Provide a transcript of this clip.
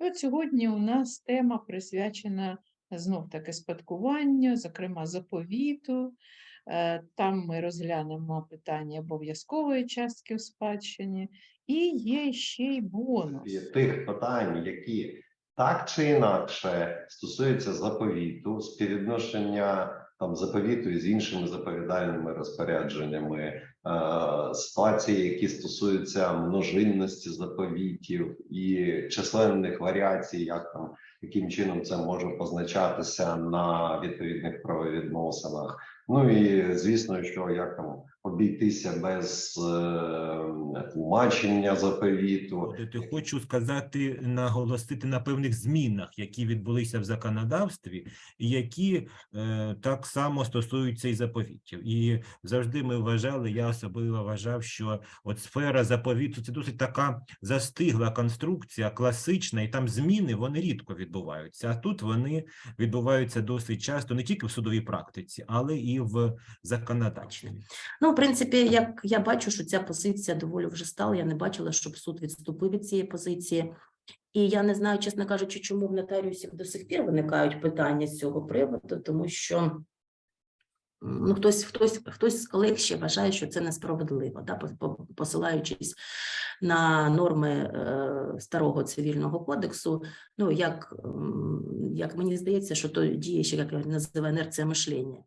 І от сьогодні у нас тема присвячена знов таки спадкуванню, зокрема заповіту. Е, Там ми розглянемо питання обов'язкової частки в спадщині, і є ще й бонус. тих питань, які так чи інакше стосуються заповіту, співвідношення там заповіту з іншими заповідальними розпорядженнями, ситуації, які стосуються множинності заповітів і численних варіацій, як там яким чином це може позначатися на відповідних правовідносинах. Ну і звісно, що як там обійтися без е, тлумачення заповіту, я хочу сказати, наголосити на певних змінах, які відбулися в законодавстві, які е, так само стосуються і заповітів. І завжди ми вважали, я особливо вважав, що от сфера заповіту це досить така застигла конструкція, класична, і там зміни вони рідко відбуваються. А тут вони відбуваються досить часто не тільки в судовій практиці, але і в законодавстві. Ну, в принципі, як я бачу, що ця позиція доволі вже стала. Я не бачила, щоб суд відступив від цієї позиції. І я не знаю, чесно кажучи, чому в нотаріусів до сих пір виникають питання з цього приводу, тому що ну, хтось, хтось, хтось з колег ще вважає, що це несправедливо, да, по- по- посилаючись на норми е, старого цивільного кодексу. Ну, як, як мені здається, що то діє ще, як я називаю інерція мишлення.